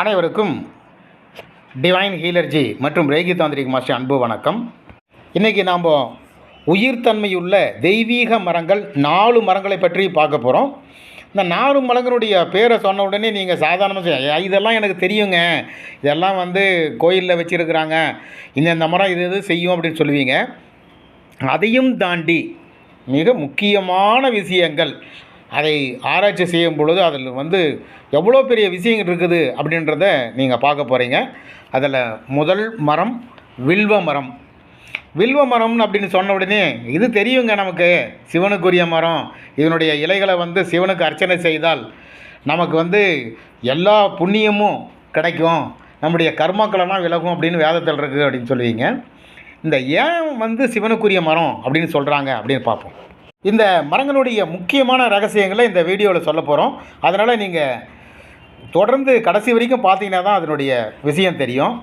அனைவருக்கும் டிவைன் ஹீலர்ஜி மற்றும் Reiki tantric master அன்பு வணக்கம். இன்றைக்கி நாம் உயிர்த்தன்மையுள்ள தெய்வீக மரங்கள் நாலு மரங்களை பற்றி பார்க்க போகிறோம் இந்த நாலு மரங்களுடைய பேரை சொன்ன உடனே நீங்கள் சாதாரணமாக இதெல்லாம் எனக்கு தெரியுங்க. இதெல்லாம் வந்து கோயிலில் வச்சுருக்குறாங்க. இந்த மரம் இது இது செய்யும் அப்படின்னு சொல்லுவீங்க. அதையும் தாண்டி மிக முக்கியமான விஷயங்கள் அதை ஆராய்ச்சி செய்யும் பொழுது அதில் வந்து எவ்வளோ பெரிய விஷயங்கள் இருக்குது அப்படின்றத நீங்கள் பார்க்க போகிறீங்க. அதில் முதல் மரம் வில்வ மரம். வில்வ மரம்னு அப்படின்னு சொன்ன உடனே இது தெரியுங்க நமக்கு சிவனுக்குரிய மரம். இதனுடைய இலைகளை வந்து சிவனுக்கு அர்ச்சனை செய்தால் நமக்கு வந்து எல்லா புண்ணியமும் கிடைக்கும். நம்முடைய கர்மாக்களெல்லாம் விலகும் அப்படின்னு வேதத்தில் இருக்குது அப்படின்னு சொல்லுவீங்க. இந்த ஏன் வந்து சிவனுக்குரிய மரம் அப்படின்னு சொல்கிறாங்க அப்படின்னு பார்ப்போம். இந்த மரங்களுடைய முக்கியமான ரகசியங்களை இந்த வீடியோவில் சொல்ல போகிறோம் அதனால் நீங்கள் தொடர்ந்து கடைசி வரைக்கும் பார்த்தீங்கன்னா தான் அதனுடைய விஷயம் தெரியும்.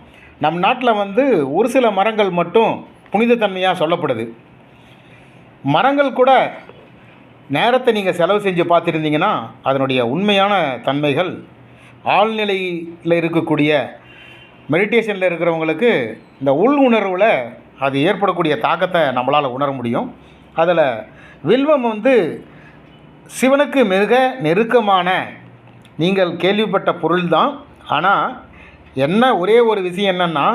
நம் நாட்டில் வந்து ஒரு சில மரங்கள் மட்டும் புனிதத்தன்மையாக சொல்லப்படுது. மரங்கள் கூட நேரத்தை நீங்கள் செலவு செஞ்சு பார்த்துருந்தீங்கன்னா அதனுடைய உண்மையான தன்மைகள் ஆழ்நிலையில் இருக்கக்கூடிய மெடிடேஷனில் இருக்கிறவங்களுக்கு இந்த உள் உணர்வில் அது ஏற்படக்கூடிய தாக்கத்தை நம்மளால் உணர முடியும். அதில் வில்வம் வந்து சிவனுக்கு மிக நெருக்கமான நீங்கள் கேள்விப்பட்ட பொருள்தான். ஆனால் என்ன ஒரே ஒரு விஷயம் என்னென்னா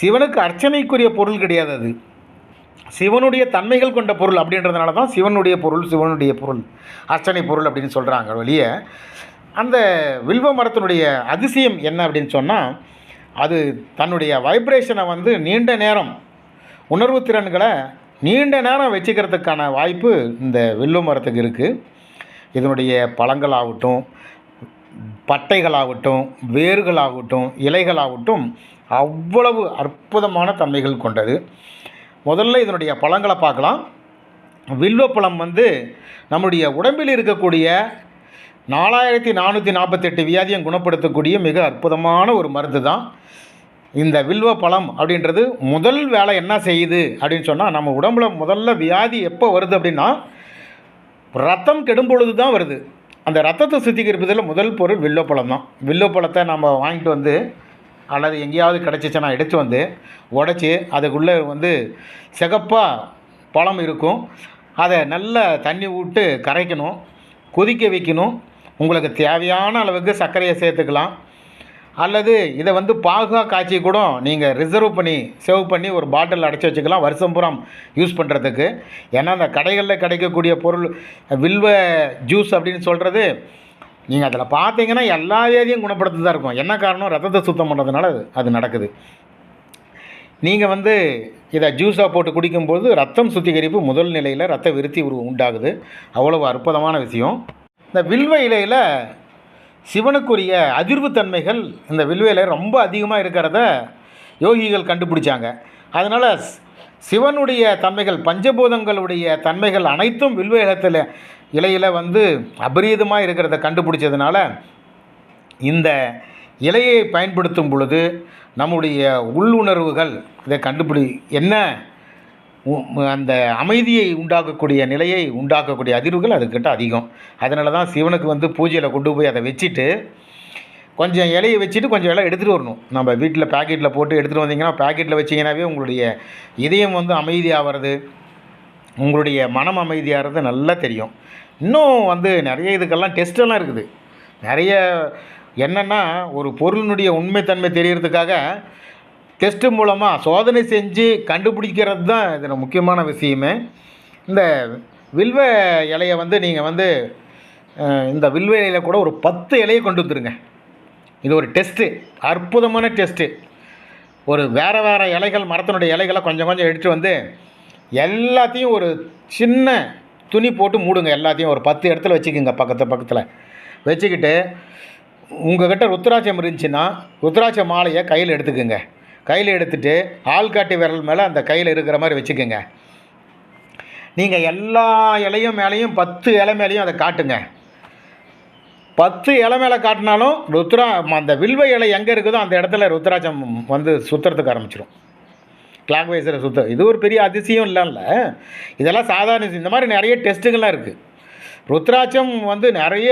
சிவனுக்கு அர்ச்சனைக்குரிய பொருள் கிடையாது அது. சிவனுடைய தன்மைகள் கொண்ட பொருள் அப்படின்றதுனால தான் சிவனுடைய பொருள் சிவனுடைய பொருள் அர்ச்சனை பொருள் அப்படின்னு சொல்கிறாங்க வெளியே அந்த வில்வ மரத்தினுடைய அதிசயம் என்ன அப்படின்னு சொன்னால் அது தன்னுடைய வைப்ரேஷனை வந்து நீண்ட நேரம் உணர்வு திறன்களை நீண்ட நேரம் வச்சுக்கிறதுக்கான வாய்ப்பு இந்த வில்வ மரத்துக்கு இருக்குது இதனுடைய பழங்களாகட்டும் பட்டைகளாகட்டும் வேர்களாகட்டும் இலைகளாகட்டும் அவ்வளவு அற்புதமான தன்மைகள் கொண்டது. முதல்ல இதனுடைய பழங்களை பார்க்கலாம். வில்வப்பழம் வந்து நம்முடைய உடம்பில் இருக்கக்கூடிய நாலாயிரத்தி நானூற்றி நாற்பத்தெட்டு வியாதியும் குணப்படுத்தக்கூடிய மிக அற்புதமான ஒரு மருந்து தான் இந்த வில்வ பழம் அப்படின்றது முதல் வேலை என்ன செய்யுது அப்படின்னு சொன்னால் நம்ம உடம்புல முதல்ல வியாதி எப்போ வருது அப்படின்னா ரத்தம் கெடும் பொழுது தான் வருது. அந்த ரத்தத்தை சுத்திகரிப்பதில் முதல் பொருள் வில்வப்பழம் தான். வில்வப்பழத்தை நம்ம வாங்கிட்டு வந்து அல்லது எங்கேயாவது கிடச்சிச்சுன்னா எடுத்து வந்து உடச்சி அதுக்குள்ளே வந்து சிகப்பாக பழம் இருக்கும். அதை நல்லா தண்ணி விட்டு கரைக்கணும் கொதிக்க வைக்கணும். உங்களுக்கு தேவையான அளவுக்கு சர்க்கரையை சேர்த்துக்கலாம். அல்லது இதை வந்து பாகுகா காய்ச்சி கூட நீங்கள் ரிசர்வ் பண்ணி சேவ் பண்ணி ஒரு பாட்டில் அடைச்சி வச்சுக்கலாம். வருஷம் புறம் யூஸ் பண்ணுறதுக்கு ஏன்னா அந்த கடைகளில் கிடைக்கக்கூடிய பொருள் வில்வ ஜூஸ் அப்படின்னு சொல்கிறது நீங்கள் அதில் பார்த்தீங்கன்னா எல்லா வியாதியும் குணப்படுத்தி தான் இருக்கும். என்ன காரணம்? ரத்தத்தை சுத்தம் பண்ணுறதுனால அது அது நடக்குது. நீங்கள் வந்து இதை ஜூஸாக போட்டு குடிக்கும்போது ரத்தம் சுத்திகரிப்பு முதல் நிலையில் ரத்த விருத்தி உண்டாகுது. அவ்வளவு அற்புதமான விஷயம். இந்த வில்வ இலையில் சிவனுக்குரிய அதிர்வுத்தன்மைகள் இந்த வில்வேல இலை ரொம்ப அதிகமாக இருக்கிறத யோகிகள் கண்டுபிடிச்சாங்க. அதனால் சிவனுடைய தன்மைகள் பஞ்சபூதங்களுடைய தன்மைகள் அனைத்தும் வில்வேகத்தில் இலையில் வந்து அபரீதமாக இருக்கிறத கண்டுபிடிச்சதுனால இந்த இலையை பயன்படுத்தும் பொழுது நம்முடைய உள்ளுணர்வுகள் இதை கண்டுபிடி என்ன அந்த அமைதியை உண்டாக்கக்கூடிய நிலையை உண்டாக்கக்கூடிய அதிர்வுகள் அதுக்கிட்ட அதிகம். அதனால தான் சிவனுக்கு வந்து பூஜையில் கொண்டு போய் அதை வச்சுட்டு கொஞ்சம் இலையை வச்சுட்டு கொஞ்சம் இலை எடுத்துகிட்டு வரணும். நம்ம வீட்டில் பேக்கெட்டில் போட்டு எடுத்துகிட்டு வந்தீங்கன்னா பேக்கெட்டில் வச்சிங்கனாவே உங்களுடைய இதயம் வந்து அமைதியாகிறது உங்களுடைய மனம் அமைதியாகிறது நல்லா தெரியும். இன்னும் வந்து நிறைய இதுக்கெல்லாம் டெஸ்ட்டெல்லாம் இருக்குது. நிறைய என்னென்னா ஒரு பொருளினுடைய உண்மைத்தன்மை தெரிகிறதுக்காக டெஸ்ட்டு மூலமாக சோதனை செஞ்சு கண்டுபிடிக்கிறது தான் இதில் முக்கியமான விஷயமே. இந்த வில்வ இலையை வந்து நீங்கள் வந்து இந்த வில்வ இலையில் கூட ஒரு பத்து இலையை கொண்டு வந்துருங்க. இது ஒரு டெஸ்ட்டு அற்புதமான டெஸ்ட்டு ஒரு வேறு வேறு இலைகள் மரத்தினுடைய இலைகளை கொஞ்சம் கொஞ்சம் எடுத்துகிட்டு வந்து எல்லாத்தையும் ஒரு சின்ன துணி போட்டு மூடுங்க. எல்லாத்தையும் ஒரு பத்து இடத்துல வச்சுக்கோங்க பக்கத்து பக்கத்தில். வச்சுக்கிட்டு உங்கள்கிட்ட ருத்ராட்சம் இருந்துச்சுன்னா ருத்ராட்ச மாலையை கையில் எடுத்துக்கோங்க. கையில் எடுத்துட்டு ஆள்காட்டி விரல் மேலே அந்த கையில் இருக்கிற மாதிரி வச்சுக்கோங்க. நீங்கள் எல்லா இலையும் மேலேயும் பத்து இலை மேலேயும் அதை காட்டுங்க. பத்து இலை மேலே காட்டினாலும் ருத்ரா அந்த வில்வ இலை எங்கே இருக்குதோ அந்த இடத்துல ருத்ராட்சம் வந்து சுற்றுறதுக்கு ஆரம்பிச்சிடும் கிளாக் சுத்த. இது ஒரு பெரிய அதிசயம் இல்லைல்ல. இதெல்லாம் சாதாரண இந்த மாதிரி நிறைய டெஸ்ட்டுகள்லாம் இருக்குது ருத்ராட்சம் வந்து நிறைய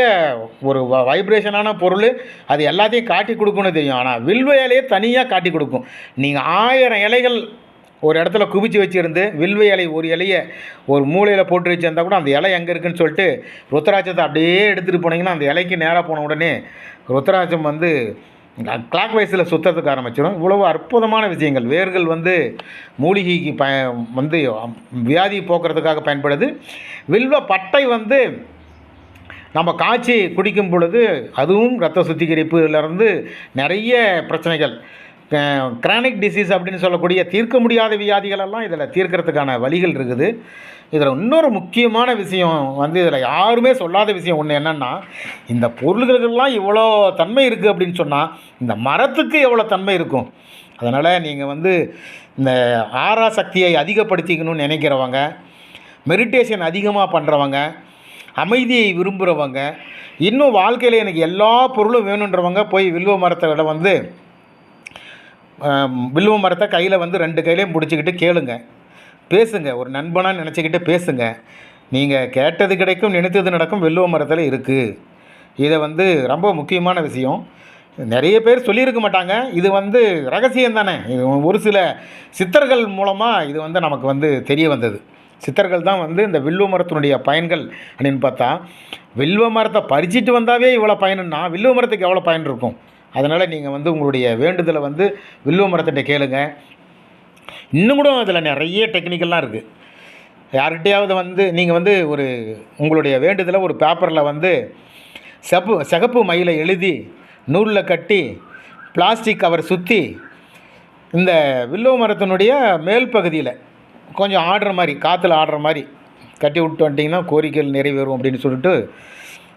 ஒரு வைப்ரேஷனான பொருள். அது எல்லாத்தையும் காட்டி கொடுக்கும்னு தெரியும். ஆனால் வில்வ இலையை தனியாக காட்டி கொடுக்கும். நீங்கள் ஆயிரம் இலைகள் ஒரு இடத்துல குவிச்சு வச்சுருந்து வில்வ இலை ஒரு இலையை ஒரு மூலையில் போட்டு வச்சுருந்தா கூட அந்த இலை எங்கே இருக்குன்னு சொல்லிட்டு ருத்ராட்சத்தை அப்படியே எடுத்துகிட்டு போனீங்கன்னா அந்த இலைக்கு நேராக போன உடனே ருத்ராட்சம் வந்து கிளாக் வைஸில் சுத்தத்துக்கு ஆரம்பிச்சிடும் இவ்வளவு அற்புதமான விஷயங்கள். வேர்கள் வந்து மூலிகைக்கு ப வந்து வியாதி போக்குறதுக்காக பயன்படுது. வில்வ பட்டை வந்து நம்ம காய்ச்சி குடிக்கும் பொழுது அதுவும் ரத்த சுத்திகரிப்புலேருந்து நிறைய பிரச்சனைகள். கிரானிக் டிசீஸ் அப்படின்னு சொல்லக்கூடிய தீர்க்க முடியாத வியாதிகளெல்லாம் இதில் தீர்க்கறதுக்கான வழிகள் இருக்குது. இதில் இன்னொரு முக்கியமான விஷயம் வந்து இதில் யாருமே சொல்லாத விஷயம் ஒன்று என்னென்னா இந்த பொருள்களுக்கெல்லாம் இவ்வளோ தன்மை இருக்குது அப்படின்னு சொன்னால் இந்த மரத்துக்கு எவ்வளோ தன்மை இருக்கும்? அதனால் நீங்கள் வந்து இந்த ஆறா சக்தியை அதிகப்படுத்திக்கணும்னு நினைக்கிறவங்க மெடிடேஷன் அதிகமாக பண்ணுறவங்க அமைதியை விரும்புகிறவங்க இன்னும் வாழ்க்கையில் எனக்கு எல்லா பொருளும் வேணுன்றவங்க போய் வில்வ மரத்தை விட வந்து வில்லுவ மரத்தை கையில் வந்து ரெண்டு கையிலையும் பிடிச்சிக்கிட்டு கேளுங்க. பேசுங்க. ஒரு நண்பனாக நினச்சிக்கிட்டு பேசுங்க. நீங்கள் கேட்டது கிடைக்கும் நினைத்தது நடக்கும் வில்லுவ மரத்தில் இருக்குது இதை வந்து ரொம்ப முக்கியமான விஷயம். நிறைய பேர் சொல்லியிருக்க மாட்டாங்க. இது வந்து ரகசியம் தானே? இது ஒரு சில சித்தர்கள் மூலமாக இது வந்து நமக்கு வந்து தெரிய வந்தது. சித்தர்கள் தான் வந்து இந்த வில்லுவ மரத்தினுடைய பயன்கள் அப்படின்னு பார்த்தா வில்வ மரத்தை பறிச்சிட்டு வந்தாவே இவ்வளோ பயனுன்னா வில்லுவ மரத்துக்கு எவ்வளோ பயன் இருக்கும்? அதனால் நீங்கள் வந்து உங்களுடைய வேண்டுதலை வந்து வில்லுவ மரத்திட்ட கேளுங்க. இன்னும் கூட அதில் நிறைய டெக்னிக்கல்லாம் இருக்குது யார்கிட்டையாவது வந்து நீங்கள் வந்து ஒரு உங்களுடைய வேண்டுதலை ஒரு பேப்பரில் வந்து செப்பு சிகப்பு மயிலை எழுதி நூலில் கட்டி பிளாஸ்டிக் கவர் சுற்றி இந்த வில்லுவ மரத்தினுடைய மேல் பகுதியில் கொஞ்சம் ஆடுற மாதிரி காற்றுல ஆடுற மாதிரி கட்டி விட்டு வந்துட்டிங்கன்னா கோரிக்கைகள் நிறைவேறும் அப்படின்னு சொல்லிட்டு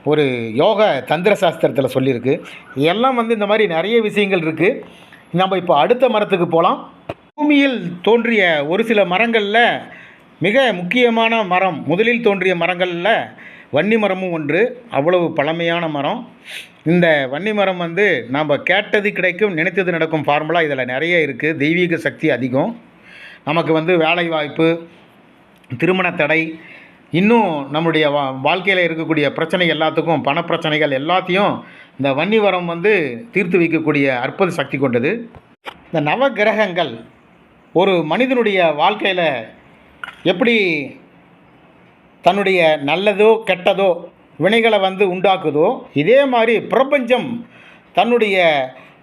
ஒரு யோக தந்திர சாஸ்திரத்தில் சொல்லியிருக்கு. எல்லாம் வந்து இந்த மாதிரி நிறைய விஷயங்கள் இருக்குது நம்ம இப்போ அடுத்த மரத்துக்கு போகலாம் பூமியில் தோன்றிய ஒரு சில மரங்களில் மிக முக்கியமான மரம் முதலில் தோன்றிய மரங்களில் வன்னி மரமும் ஒன்று. அவ்வளவு பழமையான மரம். இந்த வன்னி மரம் வந்து நாம் கேட்டது கிடைக்கும் நினைத்தது நடக்கும் ஃபார்முலா இதில் நிறைய இருக்குது தெய்வீக சக்தி அதிகம். நமக்கு வந்து வேலை வாய்ப்பு திருமண தடை இன்னும் நம்முடைய வா வாழ்க்கையில் இருக்கக்கூடிய பிரச்சனை எல்லாத்துக்கும் பணப்பிரச்சனைகள் எல்லாத்தையும் இந்த வன்னிவரம் வந்து தீர்த்து வைக்கக்கூடிய அற்புத சக்தி கொண்டது. இந்த நவ கிரகங்கள் ஒரு மனிதனுடைய வாழ்க்கையில் எப்படி தன்னுடைய நல்லதோ கெட்டதோ வினைகளை வந்து உண்டாக்குதோ இதே மாதிரி பிரபஞ்சம் தன்னுடைய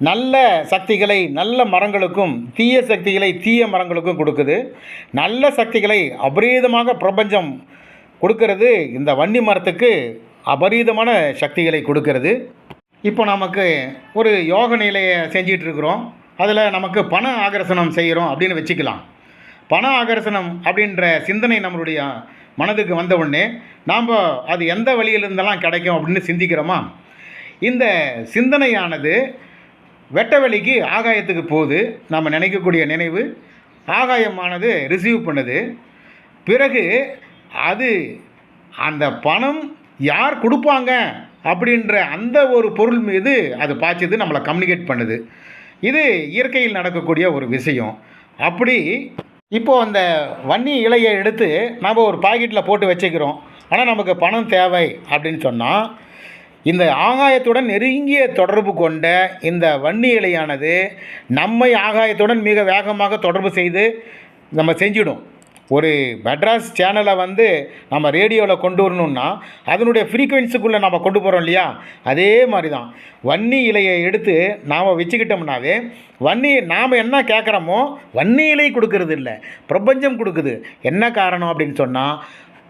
நல்ல சக்திகளை நல்ல மரங்களுக்கும் தீய சக்திகளை தீய மரங்களுக்கும் கொடுக்குது. நல்ல சக்திகளை அபரீதமாக பிரபஞ்சம் கொடுக்கறது இந்த வன்னி மரத்துக்கு அபரீதமான சக்திகளை கொடுக்கறது. இப்போ நமக்கு ஒரு யோக நிலையை செஞ்சிகிட்ருக்குறோம் அதில் நமக்கு பண ஆகர்ஷணம் செய்கிறோம் அப்படின்னு வச்சுக்கலாம். பண ஆகர்ஷணம் அப்படின்ற சிந்தனை நம்மளுடைய மனதுக்கு வந்த உடனே நாம் அது எந்த வழியிலிருந்தெல்லாம் கிடைக்கும் அப்படின்னு சிந்திக்கிறோமா? இந்த சிந்தனையானது வெட்ட வெளிக்கு ஆகாயத்துக்கு போகுது. நம்ம நினைக்கக்கூடிய நினைவு ஆகாயமானது ரிசீவ் பண்ணுது. பிறகு அது அந்த பணம் யார் கொடுப்பாங்க அப்படின்ற அந்த ஒரு பொருள் மீது அது பாய்ச்சது நம்மளை கம்யூனிகேட் பண்ணுது. இது இயற்கையில் நடக்கக்கூடிய ஒரு விஷயம். அப்படி இப்போது அந்த வன்னி இலையை எடுத்து நாம் ஒரு பாக்கெட்டில் போட்டு வச்சுக்கிறோம். ஆனால் நமக்கு பணம் தேவை அப்படின்னு சொன்னால் இந்த ஆகாயத்துடன் நெருங்கிய தொடர்பு கொண்ட இந்த வன்னி இலையானது நம்மை ஆகாயத்துடன் மிக வேகமாக தொடர்பு செய்து நம்ம செஞ்சிடும். ஒரு மெட்ராஸ் சேனலை வந்து நம்ம ரேடியோவில் கொண்டு வரணும்னா அதனுடைய ஃப்ரீக்குவென்சிக்குள்ளே நம்ம கொண்டு போகிறோம் இல்லையா? அதே மாதிரி தான் வன்னி இலையை எடுத்து நாம் வச்சுக்கிட்டோம்னாவே வன்னி நாம் என்ன கேட்குறோமோ வன்னி இலை கொடுக்கறது இல்லை பிரபஞ்சம் கொடுக்குது. என்ன காரணம் அப்படின்னு சொன்னால்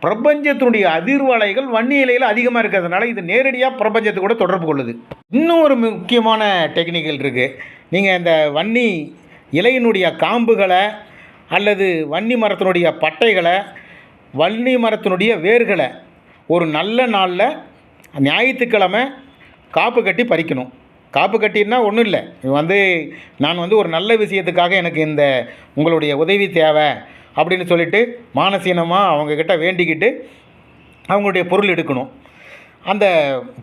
பிரபஞ்சத்தினுடைய அதிர்வலைகள் வன்னி இலையில் அதிகமாக இருக்கிறதுனால இது நேரடியாக பிரபஞ்சத்து கூட தொடர்பு கொள்ளுது. இன்னும் ஒரு முக்கியமான டெக்னிக்கல் இருக்குது நீங்கள் இந்த வன்னி இலையினுடைய காம்புகளை அல்லது வன்னி மரத்தினுடைய பட்டைகளை வன்னி மரத்தினுடைய வேர்களை ஒரு நல்ல நாளில் ஞாயிற்றுக்கிழமை காப்பு கட்டி பறிக்கணும். காப்பு கட்டினா ஒன்றும் இல்லை. வந்து நான் வந்து ஒரு நல்ல விஷயத்துக்காக எனக்கு இந்த உங்களுடைய உதவி தேவை அப்படின்னு சொல்லிட்டு மானசீனமாக அவங்கக்கிட்ட வேண்டிக்கிட்டு அவங்களுடைய பொருள் எடுக்கணும். அந்த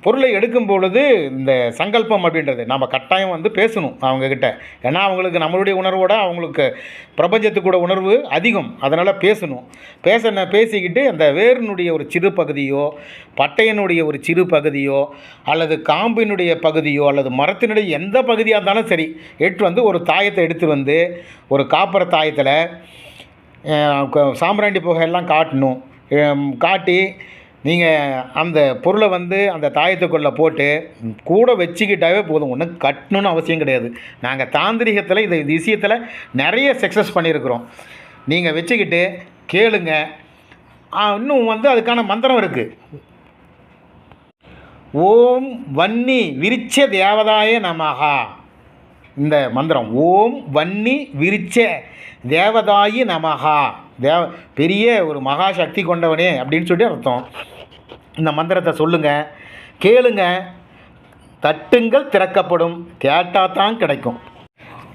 பொருளை எடுக்கும் பொழுது இந்த சங்கல்பம் அப்படின்றது. நம்ம கட்டாயம் வந்து பேசணும் அவங்கக்கிட்ட ஏன்னா அவங்களுக்கு நம்மளுடைய உணர்வோட அவங்களுக்கு பிரபஞ்சத்துக்கூட உணர்வு அதிகம். அதனால் பேசணும். பேச பேசிக்கிட்டு அந்த வேரினுடைய ஒரு சிறு பகுதியோ பட்டையனுடைய ஒரு சிறு பகுதியோ அல்லது காம்பினுடைய பகுதியோ அல்லது மரத்தினுடைய எந்த பகுதியாக இருந்தாலும் சரி எடுத்து வந்து ஒரு தாயத்தை எடுத்து வந்து ஒரு காப்பர தாயத்தில் சாம்பிராண்டி க- சாம்பிராணி புகையெல்லாம் காட்டணும். காட்டி நீங்கள் அந்த பொருளை வந்து அந்த தாயத்துக்குள்ளே போட்டு கூட வச்சுக்கிட்டாவே போதும். ஒன்றும் கட்டணும்னு அவசியம் கிடையாது. நாங்கள் தாந்திரிகத்தில் இந்த விஷயத்தில் நிறைய சக்ஸஸ் பண்ணியிருக்கிறோம். நீங்கள் வச்சுக்கிட்டு கேளுங்க. இன்னும் வந்து அதுக்கான மந்திரம் இருக்குது ஓம் வன்னி விரிச்ச தேவதாய நமஹா. இந்த மந்திரம். ஓம் வன்னி விரிச்ச தேவதாயி நமஹா. தேவ பெரிய ஒரு மகா சக்தி கொண்டவனே அப்படின்னு சொல்லி அர்த்தம். இந்த மந்திரத்தை சொல்லுங்க கேளுங்க. தட்டுங்கள் திறக்கப்படும். கேட்டால் தான் கிடைக்கும்.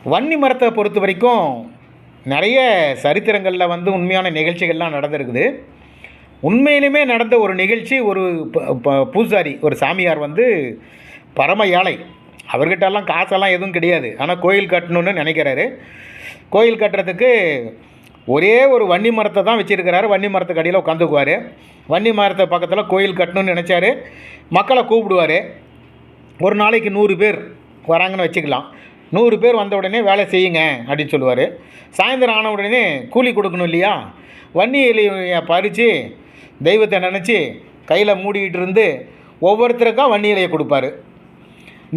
வன்னி மரத்தை பொறுத்த வரைக்கும் நிறைய சரித்திரங்களில் வந்து உண்மையான நிகழ்ச்சிகள்லாம் நடந்திருக்குது. உண்மையிலுமே நடந்த ஒரு நிகழ்ச்சி ஒரு ப- ப- பூசாரி ஒரு சாமியார் வந்து பரம ஏழை அவர்கிட்டலாம் காசெல்லாம் எதுவும் கிடையாது. ஆனால் கோயில் கட்டணும்னு நினைக்கிறாரு. கோயில் கட்டுறதுக்கு ஒரே ஒரு வன்னி மரத்தை தான் வச்சுருக்கிறாரு. வன்னி மரத்துக்கு அடியில் உட்காந்துக்குவார். வன்னி மரத்தை பக்கத்தில் கோயில் கட்டணும்னு நினச்சாரு. மக்களை கூப்பிடுவார். ஒரு நாளைக்கு நூறு பேர் வராங்கன்னு வச்சுக்கலாம். நூறு பேர் வந்த உடனே வேலை செய்யுங்க அப்படின்னு சொல்லுவார். சாயந்தரம் ஆன உடனே கூலி கொடுக்கணும் இல்லையா? வன்னி இலையை பறித்து தெய்வத்தை நினச்சி கையில் மூடிக்கிட்டு இருந்து ஒவ்வொருத்தருக்கும் வன்னி இலையை கொடுப்பாரு.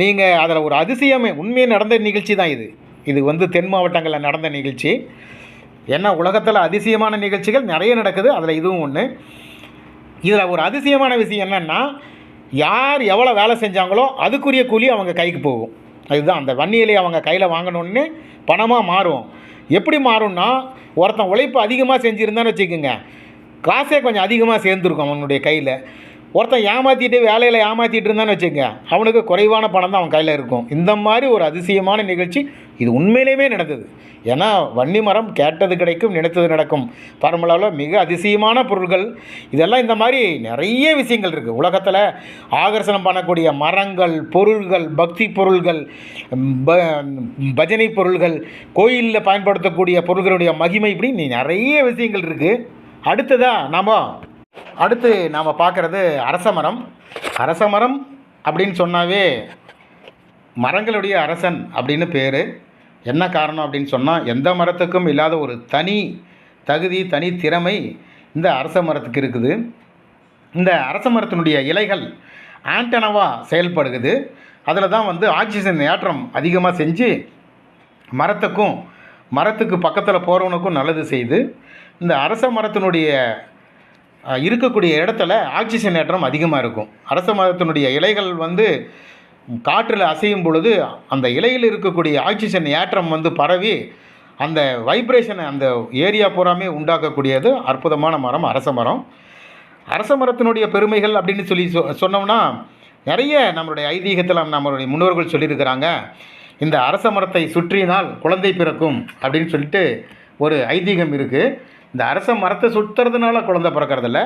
நீங்கள் அதில் ஒரு அதிசயமே. உண்மையாக நடந்த நிகழ்ச்சி தான் இது. இது வந்து தென் மாவட்டங்களில் நடந்த நிகழ்ச்சி. ஏன்னா உலகத்தில் அதிசயமான நிகழ்ச்சிகள் நிறைய நடக்குது. அதில் இதுவும் ஒன்று இதில் ஒரு அதிசயமான விஷயம் என்னென்னா யார் எவ்வளோ வேலை செஞ்சாங்களோ அதுக்குரிய கூலி அவங்க கைக்கு போகும். அதுதான் அந்த வன்னியிலே அவங்க கையில் வாங்கணுன்னு பணமாக மாறும். எப்படி மாறும்னா ஒருத்தன் உழைப்பு அதிகமாக செஞ்சுருந்தான்னு வச்சுக்கோங்க. காசே கொஞ்சம் அதிகமாக சேர்ந்துருக்கும் அவனுடைய கையில். ஒருத்தன் ஏமாற்றிட்டு வேலையில் ஏமாற்றிட்டு இருந்தான்னு வச்சுங்க அவனுக்கு குறைவான பணம் தான் அவன் கையில் இருக்கும். இந்த மாதிரி ஒரு அதிசயமான நிகழ்ச்சி இது உண்மையிலேயுமே நடந்தது. ஏன்னா வன்னி மரம் கேட்டது கிடைக்கும் நினைத்தது நடக்கும். பரமளவில் மிக அதிசயமான பொருள்கள். இதெல்லாம் இந்த மாதிரி நிறைய விஷயங்கள் இருக்குது உலகத்தில் ஆகர்ஷணம் பண்ணக்கூடிய மரங்கள் பொருள்கள் பக்தி பொருள்கள் ப பஜனை பொருள்கள் கோயிலில் பயன்படுத்தக்கூடிய பொருள்களுடைய மகிமை இப்படி நிறைய விஷயங்கள் இருக்குது அடுத்ததா நாம் அடுத்து நாம் பார்க்குறது அரச மரம். அரச மரம் அப்படின்னு சொன்னாவே மரங்களுடைய அரசன் அப்படின்னு பேர். என்ன காரணம் அப்படின்னு சொன்னால் எந்த மரத்துக்கும் இல்லாத ஒரு தனி தகுதி தனி திறமை இந்த அரச மரத்துக்கு இருக்குது. இந்த அரச மரத்தினுடைய இலைகள் ஆண்டனவாக செயல்படுகிறது அதில் தான் வந்து ஆக்சிஜன் ஏற்றம் அதிகமாக செஞ்சு மரத்துக்கும் மரத்துக்கு பக்கத்தில் போகிறவனுக்கும் நல்லது செய்து இந்த அரச மரத்தினுடைய இருக்கக்கூடிய இடத்துல ஆக்சிஜன் ஏற்றம் அதிகமாக இருக்கும். அரச மரத்தினுடைய இலைகள் வந்து காற்றில் அசையும் பொழுது அந்த இலையில் இருக்கக்கூடிய ஆக்சிஜன் ஏற்றம் வந்து பரவி அந்த வைப்ரேஷனை அந்த ஏரியா பூராமே உண்டாக்கக்கூடியது. அற்புதமான மரம் அரச மரம். அரச மரத்தினுடைய பெருமைகள் அப்படின்னு சொல்லி சொ சொன்னோம்னா நிறைய நம்மளுடைய ஐதீகத்தில் நம்மளுடைய முன்னோர்கள் சொல்லியிருக்கிறாங்க. இந்த அரச மரத்தை சுற்றினால் குழந்தை பிறக்கும் அப்படின்னு சொல்லிட்டு ஒரு ஐதீகம் இருக்குது இந்த அரச மரத்தை சுற்றுறதுனால குழந்தை பிறக்கறதில்ல.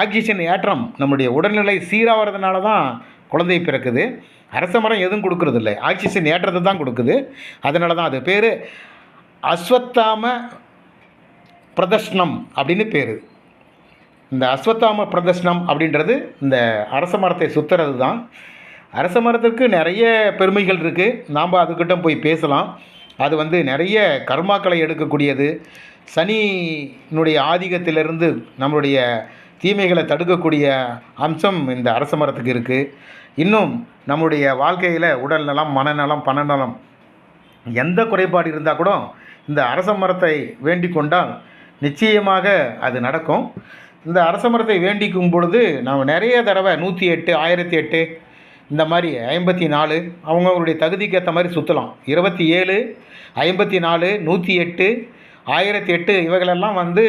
ஆக்சிஜன் ஏற்றம் நம்முடைய உடல்நிலை சீராகிறதுனால தான் குழந்தை பிறக்குது. அரச மரம் எதுவும் கொடுக்கறதில்ல. ஆக்சிஜன் ஏற்றத்தை தான் கொடுக்குது. அதனால தான் அது பேர் அஸ்வத்தாம பிரதர்ஷனம் அப்படின்னு பேர். இந்த அஸ்வத்தாம பிரதர்ஷனம் அப்படின்றது இந்த அரச மரத்தை சுற்றுறது தான் அரச மரத்திற்கு நிறைய பெருமைகள் இருக்குது நாம் அதுக்கிட்ட போய் பேசலாம். அது வந்து நிறைய கர்மாக்களை எடுக்கக்கூடியது. சனியினுடைய ஆதிக்கத்திலிருந்து நம்மளுடைய தீமைகளை தடுக்கக்கூடிய அம்சம் இந்த அரச மரத்துக்கு இருக்குது இன்னும் நம்முடைய வாழ்க்கையில் உடல் நலம் மனநலம் பணநலம் எந்த குறைபாடு இருந்தால் கூட இந்த அரச மரத்தை வேண்டிக் கொண்டால் நிச்சயமாக அது நடக்கும். இந்த அரச மரத்தை வேண்டிக்கும் பொழுது நாம் நிறைய தடவை நூற்றி எட்டு ஆயிரத்தி எட்டு இந்த மாதிரி ஐம்பத்தி நாலு அவங்கவுங்களுடைய தகுதிக்கு ஏற்ற மாதிரி சுற்றலாம் இருபத்தி ஏழு ஐம்பத்தி நாலு நூற்றி எட்டு ஆயிரத்தி எட்டு இவைகளெல்லாம் வந்து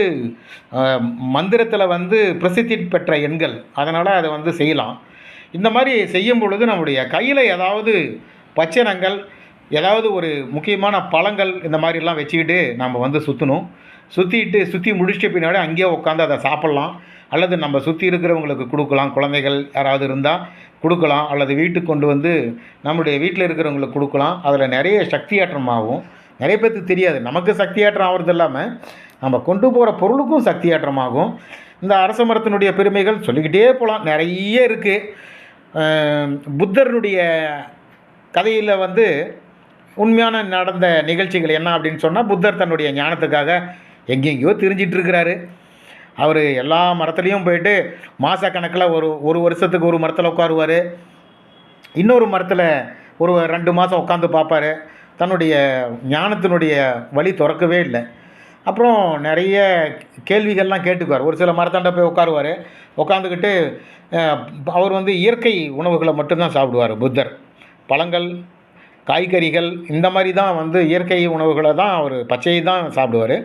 மந்திரத்தில் வந்து பிரசித்தி பெற்ற எண்கள். அதனால் அதை வந்து செய்யலாம். இந்த மாதிரி செய்யும் பொழுது நம்முடைய கையில் ஏதாவது பச்சனங்கள் ஏதாவது ஒரு முக்கியமான பழங்கள் இந்த மாதிரிலாம் வச்சுக்கிட்டு நம்ம வந்து சுற்றணும் சுற்றிட்டு சுற்றி முடிச்சிட்ட பின்னாடி அங்கேயே உட்காந்து அதை சாப்பிட்லாம். அல்லது நம்ம சுற்றி இருக்கிறவங்களுக்கு கொடுக்கலாம். குழந்தைகள் யாராவது இருந்தால் கொடுக்கலாம். அல்லது வீட்டுக்கு கொண்டு வந்து நம்முடைய வீட்டில் இருக்கிறவங்களுக்கு கொடுக்கலாம். அதில் நிறைய சக்தியாற்றமாகும் நிறைய பேர்த்துக்கு தெரியாது. நமக்கு சக்தியாற்றம் ஆகிறது இல்லாமல் நம்ம கொண்டு போகிற பொருளுக்கும் சக்தியாற்றமாகும். இந்த அரச மரத்தினுடைய பெருமைகள் சொல்லிக்கிட்டே போகலாம் நிறைய இருக்குது புத்தருடைய கதையில் வந்து உண்மையான நடந்த நிகழ்ச்சிகள் என்ன அப்படின்னு சொன்னால் புத்தர் தன்னுடைய ஞானத்துக்காக எங்கெங்கேயோ தெரிஞ்சிட்ருக்கிறாரு அவர் எல்லா மரத்துலேயும் போயிட்டு மாதக்கணக்கில் ஒரு ஒரு வருஷத்துக்கு ஒரு மரத்தில் உட்காருவார். இன்னொரு மரத்தில் ஒரு ரெண்டு மாதம் உட்காந்து பார்ப்பாரு. தன்னுடைய ஞானத்தினுடைய வழி திறக்கவே இல்லை. அப்புறம் நிறைய கேள்விகள்லாம் கேட்டுக்குவார். ஒரு சில மரத்தாண்ட போய் உட்காருவார். உட்காந்துக்கிட்டு அவர் வந்து இயற்கை உணவுகளை மட்டும்தான் சாப்பிடுவார் புத்தர். பழங்கள் காய்கறிகள் இந்த மாதிரி தான் வந்து இயற்கை உணவுகளை தான் அவர் பச்சையை தான் சாப்பிடுவார்.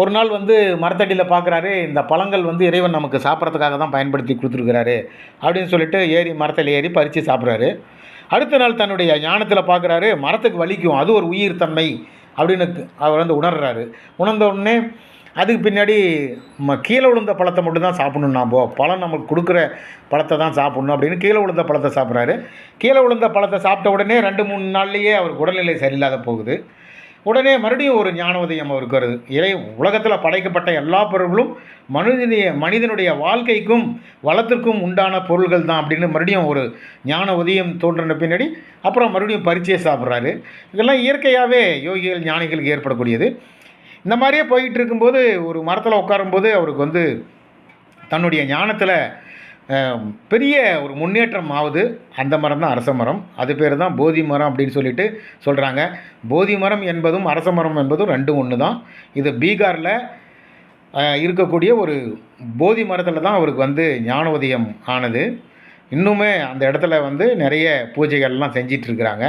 ஒரு நாள் வந்து மரத்தடியில் பார்க்குறாரு இந்த பழங்கள் வந்து இறைவன் நமக்கு சாப்பிட்றதுக்காக தான் பயன்படுத்தி கொடுத்துருக்குறாரு அப்படின்னு சொல்லிட்டு ஏறி மரத்தில் ஏறி பறித்து சாப்பிட்றாரு. அடுத்த நாள் தன்னுடைய ஞானத்தில் பார்க்குறாரு மரத்துக்கு வலிக்கும் அது ஒரு உயிர் தன்மை அப்படின்னு அவர் வந்து உணர்றாரு. உணர்ந்த உடனே அதுக்கு பின்னாடி ம கீழே விழுந்த பழத்தை மட்டும் தான் சாப்பிடணும் நாம். பழம் நமக்கு கொடுக்குற பழத்தை தான் சாப்பிடணும் அப்படின்னு கீழே விழுந்த பழத்தை சாப்பிட்றாரு. கீழே விழுந்த பழத்தை சாப்பிட்ட உடனே ரெண்டு மூணு நாள்லேயே அவருக்கு உடல்நிலை சரியில்லாத போகுது. உடனே மறுபடியும் ஒரு ஞான உதயம் அவருக்கு வருது இறை உலகத்தில் படைக்கப்பட்ட எல்லா பொருள்களும் மனிதனுடைய மனிதனுடைய வாழ்க்கைக்கும் வளத்திற்கும் உண்டான பொருள்கள் தான் அப்படின்னு மறுபடியும் ஒரு ஞான உதயம் தோன்றின பின்னாடி அப்புறம் மறுபடியும் பரிச்சையை சாப்பிட்றாரு. இதெல்லாம் இயற்கையாகவே யோகிகள் ஞானிகளுக்கு ஏற்படக்கூடியது. இந்த மாதிரியே போயிட்டு இருக்கும்போது ஒரு மரத்தில் உட்காரும்போது அவருக்கு வந்து தன்னுடைய ஞானத்தில் பெரிய ஒரு முன்னேற்றம் ஆகுது அந்த மரம் தான் அரச மரம். அது பேர் தான் போதி மரம் அப்படின்னு சொல்லிட்டு சொல்கிறாங்க போதி மரம் என்பதும் அரச மரம் என்பதும் ரெண்டும் ஒன்று தான் இது பீகாரில் இருக்கக்கூடிய ஒரு போதி மரத்தில் தான் அவருக்கு வந்து ஞான உதயம் ஆனது. இன்னுமே அந்த இடத்துல வந்து நிறைய பூஜைகள்லாம் செஞ்சிட்ருக்கிறாங்க.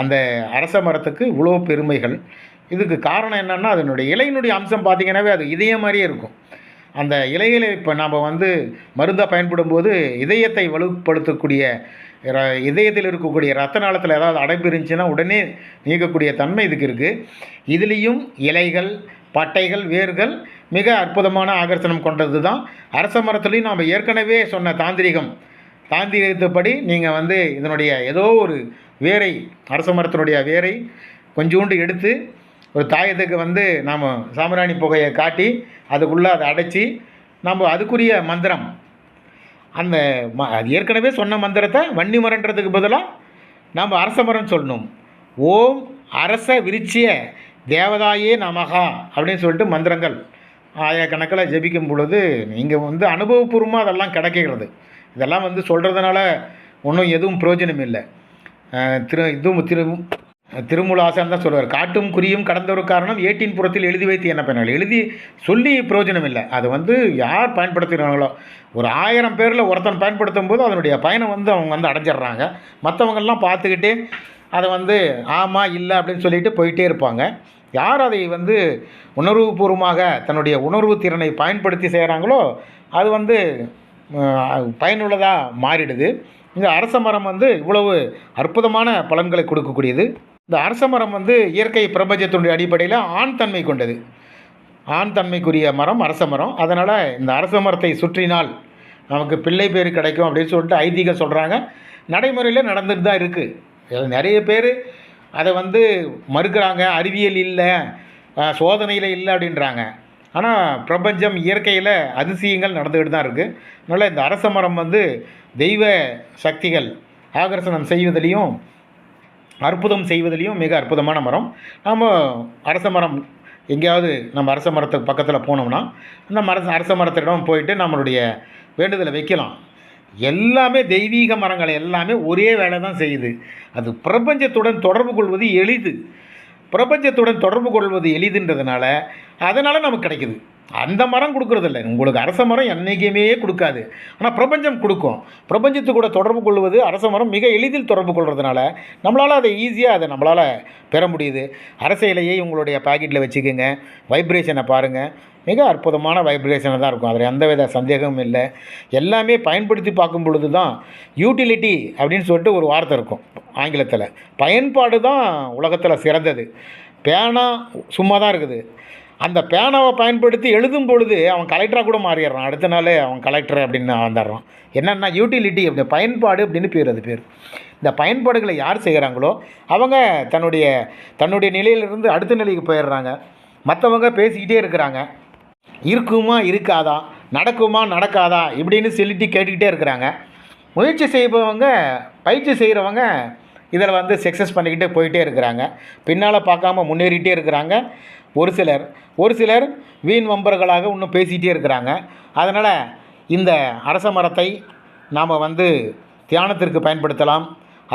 அந்த அரச மரத்துக்கு இவ்வளோ பெருமைகள். இதுக்கு காரணம் என்னென்னா அதனுடைய இலையினுடைய அம்சம் பார்த்திங்கனாவே அது இதே மாதிரியே இருக்கும். அந்த இலைகளை இப்போ நாம் வந்து மருந்தாக பயன்படும்போது இதயத்தை வலுப்படுத்தக்கூடிய ர- இதயத்தில் இருக்கக்கூடிய ரத்த நாளத்தில் ஏதாவது அடைப்பு இருந்துச்சுன்னா உடனே நீக்கக்கூடிய தன்மை இதுக்கு இருக்குது இதுலேயும் இலைகள் பட்டைகள் வேர்கள் மிக அற்புதமான ஆகர்ஷணம் கொண்டது தான் அரச மரத்துலேயும் நாம் ஏற்கனவே சொன்ன தாந்திரிகம் தாந்திரிகத்தபடி நீங்கள் வந்து இதனுடைய ஏதோ ஒரு வேரை அரச மரத்தினுடைய வேரை கொஞ்சோண்டு எடுத்து ஒரு தாயத்துக்கு வந்து நாம் சாம்பிராணி புகையை காட்டி அதுக்குள்ளே அதை அடைச்சி நம்ம அதுக்குரிய மந்திரம். அந்த ம அது ஏற்கனவே சொன்ன மந்திரத்தை வன்னி மரன்றதுக்கு பதிலாக நாம் அரச மரம் சொல்லணும். ஓம் அரச விருச்சிய தேவதாயே நமகா அப்படின்னு சொல்லிட்டு மந்திரங்கள். ஆயிரக்கணக்கில் ஜெபிக்கும் பொழுது நீங்கள் வந்து அனுபவபூர்வமாக அதெல்லாம் கிடைக்கிறது. இதெல்லாம் வந்து சொல்கிறதுனால ஒன்றும் எதுவும் பிரயோஜனம் இல்லை திரு இதுவும் திரு திருமூலாசன் தான் சொல்லுவார் காட்டும் குறியும் கடந்த ஒரு காரணம் ஏட்டின் புறத்தில் எழுதி வைத்து என்ன பண்ணால் எழுதி சொல்லி பிரயோஜனம் இல்லை அது வந்து யார் பயன்படுத்துகிறாங்களோ ஒரு ஆயிரம் பேரில் ஒருத்தன் பயன்படுத்தும் போது அதனுடைய பயனை வந்து அவங்க வந்து அடைஞ்சிடுறாங்க. மற்றவங்கள்லாம் பார்த்துக்கிட்டு அதை வந்து ஆமாம் இல்லை அப்படின்னு சொல்லிட்டு போயிட்டே இருப்பாங்க. யார் அதை வந்து உணர்வுபூர்வமாக தன்னுடைய உணர்வு திறனை பயன்படுத்தி செய்கிறாங்களோ அது வந்து பயனுள்ளதாக மாறிடுது. இந்த அரச மரம் வந்து இவ்வளவு அற்புதமான பலன்களை கொடுக்கக்கூடியது. இந்த அரச மரம் வந்து இயற்கை பிரபஞ்சத்தினுடைய அடிப்படையில் ஆண் தன்மை கொண்டது. ஆண் தன்மைக்குரிய மரம் அரச மரம். அதனால் இந்த அரச மரத்தை சுற்றினால் நமக்கு பிள்ளை பேர் கிடைக்கும் அப்படின்னு சொல்லிட்டு ஐதீகம் சொல்கிறாங்க நடைமுறையில் நடந்துட்டு தான் இருக்குது நிறைய பேர் அதை வந்து மறுக்கிறாங்க. அறிவியல் இல்லை சோதனையில் இல்லை அப்படின்றாங்க. ஆனால் பிரபஞ்சம் இயற்கையில் அதிசயங்கள் நடந்துக்கிட்டு தான் இருக்குது அதனால் இந்த அரச மரம் வந்து தெய்வ சக்திகள் ஆகர்ஷணம் செய்வதிலையும் அற்புதம் செய்வதிலையும் மிக அற்புதமான மரம். நம்ம அரச மரம் எங்கேயாவது நம்ம அரச மரத்துக்கு பக்கத்தில் போனோம்னா அந்த அரச அரச மரத்திடம் போயிட்டு நம்மளுடைய வேண்டுதலை வைக்கலாம். எல்லாமே தெய்வீக மரங்கள் எல்லாமே ஒரே வேலை தான் செய்யுது. அது பிரபஞ்சத்துடன் தொடர்பு கொள்வது எளிது. பிரபஞ்சத்துடன் தொடர்பு கொள்வது எளிதுன்றதுனால அதனால் நமக்கு கிடைக்குது. அந்த மரம் கொடுக்கறதில்ல. உங்களுக்கு அரச மரம் என்றைக்குமே கொடுக்காது. ஆனால் பிரபஞ்சம் கொடுக்கும். பிரபஞ்சத்து கூட தொடர்பு கொள்வது அரச மரம் மிக எளிதில் தொடர்பு கொள்வதுனால நம்மளால் அதை ஈஸியாக அதை நம்மளால் பெற முடியுது. அரச இலையை உங்களுடைய பாக்கெட்டில் வச்சுக்கோங்க. வைப்ரேஷனை பாருங்கள் மிக அற்புதமான வைப்ரேஷனாக தான் இருக்கும். அதில் எந்தவித சந்தேகமும் இல்லை. எல்லாமே பயன்படுத்தி பார்க்கும் பொழுது தான் யூட்டிலிட்டி அப்படின்னு சொல்லிட்டு ஒரு வார்த்தை இருக்கும் ஆங்கிலத்தில். பயன்பாடு தான் உலகத்தில் சிறந்தது. பேனா சும்மா தான் இருக்குது. அந்த பேனாவை பயன்படுத்தி எழுதும் பொழுது அவன் கலெக்டராக கூட மாறிடுறான். அடுத்த நாளே அவன் கலெக்டர் அப்படின்னு வந்துடுறான். என்னென்னா யூட்டிலிட்டி அப்படி பயன்பாடு அப்படின்னு பேர் அது பேர். இந்த பயன்பாடுகளை யார் செய்கிறாங்களோ அவங்க தன்னுடைய தன்னுடைய நிலையிலிருந்து அடுத்த நிலைக்கு போயிடுறாங்க. மற்றவங்க பேசிக்கிட்டே இருக்கிறாங்க. இருக்குமா இருக்காதா? நடக்குமா நடக்காதா? இப்படின்னு சொல்லிட்டு கேட்டுக்கிட்டே இருக்கிறாங்க. முயற்சி செய்பவங்க பயிற்சி செய்கிறவங்க இதில் வந்து சக்ஸஸ் பண்ணிக்கிட்டே போயிட்டே இருக்கிறாங்க. பின்னால் பார்க்காம முன்னேறிட்டே இருக்கிறாங்க. ஒரு சிலர் ஒரு சிலர் வீண் வம்பர்களாக இன்னும் பேசிகிட்டே இருக்கிறாங்க. அதனால் இந்த அரச மரத்தை நாம் வந்து தியானத்திற்கு பயன்படுத்தலாம்.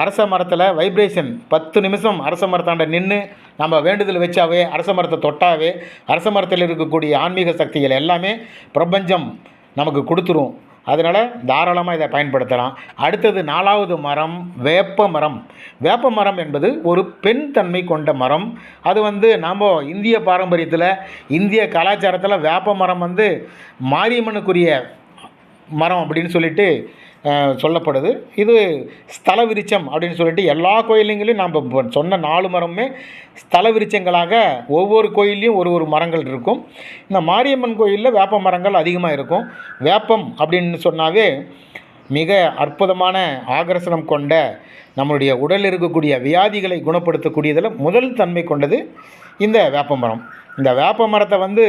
அரச மரத்தில் வைப்ரேஷன் பத்து நிமிஷம் அரச மரத்தாண்ட நின்று நம்ம வேண்டுதல் வச்சாவே அரச மரத்தை தொட்டாவே அரச மரத்தில் இருக்கக்கூடிய ஆன்மீக சக்திகள் எல்லாமே பிரபஞ்சம் நமக்கு கொடுத்துரும். அதனால் தாராளமாக இதை பயன்படுத்தலாம். அடுத்தது நாலாவது மரம் வேப்ப மரம். வேப்ப மரம் என்பது ஒரு பெண் தன்மை கொண்ட மரம். அது வந்து நாம் இந்திய பாரம்பரியத்தில் இந்திய கலாச்சாரத்தில் வேப்ப மரம் வந்து மாரியம்மனுக்குரிய மரம் அப்படின்னு சொல்லிட்டு சொல்லப்படுது. இது ஸ்தல விருச்சம் அப்படின்னு சொல்லிட்டு எல்லா கோயிலுங்களையும் நாம் சொன்ன நாலு மரமுமே ஸ்தல விருச்சங்களாக ஒவ்வொரு கோயில்லையும் ஒரு ஒரு மரங்கள் இருக்கும். இந்த மாரியம்மன் கோயிலில் வேப்ப மரங்கள் அதிகமாக இருக்கும். வேப்பம் அப்படின்னு சொன்னாவே மிக அற்புதமான ஆகர்ஷணம் கொண்ட நம்மளுடைய உடலில் இருக்கக்கூடிய வியாதிகளை குணப்படுத்தக்கூடியதில் முதல் தன்மை கொண்டது இந்த வேப்ப மரம் இந்த வேப்ப மரத்தை வந்து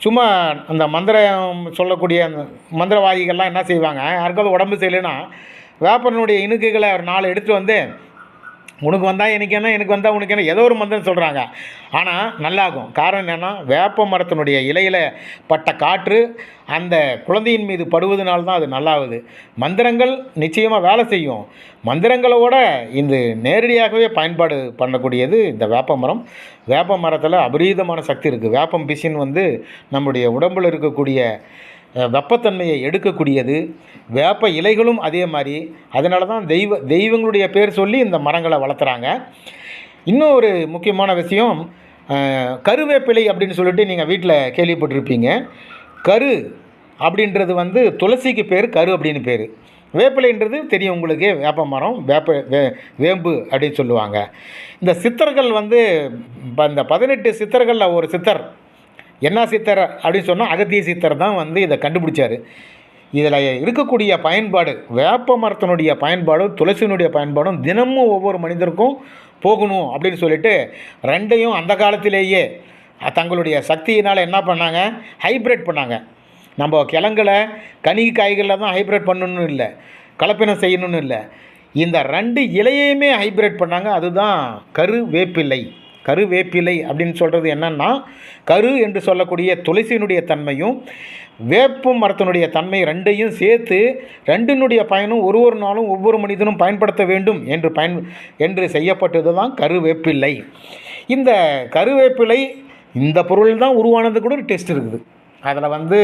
சும்மா அந்த மந்திரம் சொல்லக்கூடிய அந்த மந்திரவாதிகள்லாம் என்ன செய்வாங்க? யாருக்காவது உடம்பு சரியில்லைன்னா வேப்பனுடைய இணுக்குகளை ஒரு நாலு எடுத்துகிட்டு வந்து உனக்கு வந்தால் எனக்கு என்ன எனக்கு வந்தால் உனக்கு என்ன ஏதோ ஒரு மந்திரம் சொல்கிறாங்க ஆனால் நல்லாகும். காரணம் என்னென்னா வேப்ப மரத்தினுடைய இலையில் பட்ட காற்று அந்த குழந்தையின் மீது படுவதனால தான் அது நல்லாகுது. மந்திரங்கள் நிச்சயமாக வேலை செய்யும். மந்திரங்களோட இந்த நேரடியாகவே பயன்பாடு பண்ணக்கூடியது இந்த வேப்ப மரம். வேப்ப மரத்தில் அபரீதமான சக்தி இருக்குது வேப்பம் பிசின் வந்து நம்முடைய உடம்பில் இருக்கக்கூடிய வெப்பத்தன்மையை எடுக்கக்கூடியது. வேப்ப இலைகளும் அதே மாதிரி. அதனால தான் தெய்வ தெய்வங்களுடைய பேர் சொல்லி இந்த மரங்களை வளர்த்துறாங்க. இன்னும் ஒரு முக்கியமான விஷயம் கருவேப்பிலை அப்படின்னு சொல்லிட்டு நீங்கள் வீட்டில் கேள்விப்பட்டிருப்பீங்க. கரு அப்படின்றது வந்து துளசிக்கு பேர் கரு அப்படின்னு பேர். வேப்பிலைன்றது தெரியும் உங்களுக்கு வேப்ப மரம் வேப்ப வே வேம்பு அப்படின்னு சொல்லுவாங்க. இந்த சித்தர்கள் வந்து இந்த பதினெட்டு சித்தர்களில் ஒரு சித்தர் என்ன சித்தர் அப்படின்னு சொன்னால் அகத்திய சித்தர் தான் வந்து இதை கண்டுபிடிச்சார். இதில் இருக்கக்கூடிய பயன்பாடு வேப்ப மரத்தினுடைய பயன்பாடும் துளசியினுடைய பயன்பாடும் தினமும் ஒவ்வொரு மனிதருக்கும் போகணும் அப்படின்னு சொல்லிட்டு ரெண்டையும் அந்த காலத்திலேயே தங்களுடைய சக்தியினால் என்ன பண்ணாங்க? ஹைப்ரிட் பண்ணாங்க. நம்ம கிழங்குல கனி காய்களில் தான் ஹைப்ரிட் பண்ணணும்னு இல்லை கலப்பினம் செய்யணும்னு இல்லை. இந்த ரெண்டு இலையையுமே ஹைப்ரிட் பண்ணாங்க. அதுதான் கரு வேப்பிலை. கருவேப்பிலை அப்படின்னு சொல்கிறது என்னன்னா கரு என்று சொல்லக்கூடிய துளசியினுடைய தன்மையும் வேப்ப மரத்தினுடைய தன்மை ரெண்டையும் சேர்த்து ரெண்டினுடைய பயனும் ஒரு ஒரு நாளும் ஒவ்வொரு மனிதனும் பயன்படுத்த வேண்டும் என்று பயன் என்று செய்யப்பட்டது தான் கருவேப்பிலை. இந்த கருவேப்பிலை இந்த பொருள் தான் உருவானது கூட ஒரு டெஸ்ட் இருக்குது. அதில் வந்து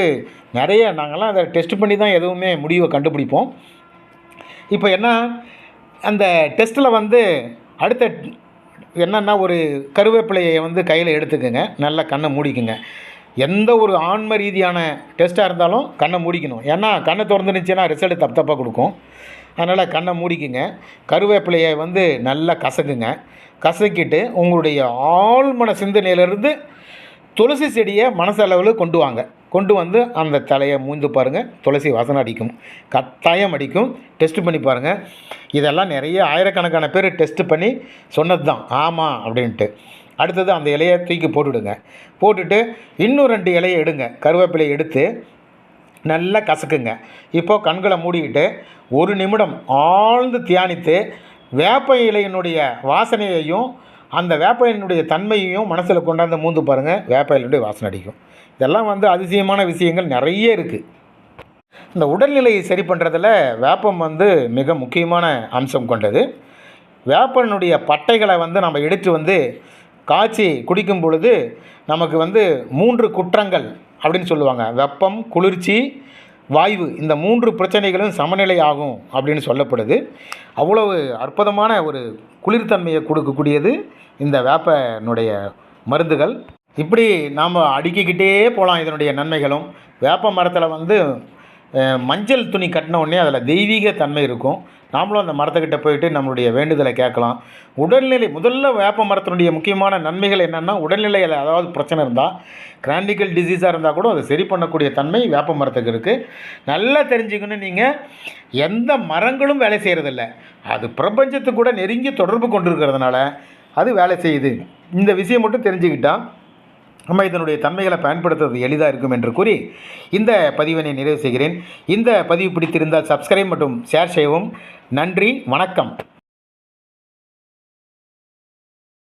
நிறைய நாங்கள்லாம் அதை டெஸ்ட் பண்ணி தான் எதுவுமே முடிவை கண்டுபிடிப்போம். இப்போ என்ன அந்த டெஸ்ட்டில் வந்து அடுத்த என்னென்னா ஒரு கருவேப்பிலையை வந்து கையில் எடுத்துக்கோங்க. நல்லா கண்ணை மூடிக்குங்க. எந்த ஒரு ஆன்ம ரீதியான டெஸ்ட்டாக இருந்தாலும் கண்ணை மூடிக்கணும். ஏன்னா கண்ணை திறந்துருந்துச்சுன்னா ரிசல்ட் தப்பு தப்பாக கொடுக்கும். அதனால் கண்ணை மூடிக்குங்க. கருவேப்பிலையை வந்து நல்லா கசக்குங்க. கசக்கிட்டு உங்களுடைய ஆழ்மன சிந்தனையிலிருந்து துளசி செடியை மனசளவில் கொண்டு வாங்க. கொண்டு வந்து அந்த தலையை மூந்து பாருங்கள் துளசி வாசனை அடிக்கும். கட்டாயம் அடிக்கும். டெஸ்ட் பண்ணி பாருங்கள் இதெல்லாம் நிறைய ஆயிரக்கணக்கான பேர் டெஸ்ட் பண்ணி சொன்னது தான் ஆமாம் அப்படின்ட்டு. அடுத்தது அந்த இலையை தூக்கி போட்டுவிடுங்க. போட்டுட்டு இன்னும் ரெண்டு இலையை எடுங்க. கருவேப்பிலையை எடுத்து நல்லா கசக்குங்க. இப்போது கண்களை மூடிக்கிட்டு ஒரு நிமிடம் ஆழ்ந்து தியானித்து வேப்ப இலையினுடைய வாசனையையும் அந்த வேப்ப இலையினுடைய தன்மையையும் மனசில் கொண்டாந்து மூந்து பாருங்கள் வேப்ப இலையினுடைய வாசனை அடிக்கும். இதெல்லாம் வந்து அதிசயமான விஷயங்கள் நிறைய இருக்குது இந்த உடல்நிலையை சரி பண்ணுறதுல வேப்பம் வந்து மிக முக்கியமான அம்சம் கொண்டது. வேப்பனுடைய பட்டைகளை வந்து நம்ம எடுத்து வந்து காய்ச்சி குடிக்கும் பொழுது நமக்கு வந்து மூன்று குற்றங்கள் அப்படின்னு சொல்லுவாங்க. வெப்பம் குளிர்ச்சி வாய்வு இந்த மூன்று பிரச்சனைகளும் சமநிலை ஆகும் அப்படின்னு சொல்லப்படுது. அவ்வளவு அற்புதமான ஒரு குளிர்தன்மையை கொடுக்கக்கூடியது இந்த வேப்பனுடைய மருந்துகள். இப்படி நாம் அடுக்கிக்கிட்டே போகலாம் இதனுடைய நன்மைகளும். வேப்ப மரத்தில் வந்து மஞ்சள் துணி கட்டின உடனே அதில் தெய்வீக தன்மை இருக்கும். நாமளும் அந்த மரத்துக்கிட்ட போயிட்டு நம்மளுடைய வேண்டுதலை கேட்கலாம். உடல்நிலை முதல்ல வேப்ப மரத்தினுடைய முக்கியமான நன்மைகள் என்னென்னா உடல்நிலையில் அதாவது பிரச்சனை இருந்தால் கிராண்டிக்கல் டிசீஸாக இருந்தால் கூட அதை சரி பண்ணக்கூடிய தன்மை வேப்ப மரத்துக்கு இருக்குது நல்லா தெரிஞ்சுக்கணும் நீங்கள் எந்த மரங்களும் வேலை செய்கிறதில்ல அது பிரபஞ்சத்துக்கு கூட நெருங்கி தொடர்பு கொண்டிருக்கிறதுனால அது வேலை செய்யுது. இந்த விஷயம் மட்டும் தெரிஞ்சுக்கிட்டால் நம்ம இதனுடைய தன்மைகளை பயன்படுத்துறது எளிதாக இருக்கும் என்று கூறி இந்த பதிவினை நிறைவு செய்கிறேன். இந்த பதிவு பிடித்திருந்தால் சப்ஸ்கிரைப் மற்றும் ஷேர் செய்யவும். நன்றி வணக்கம்.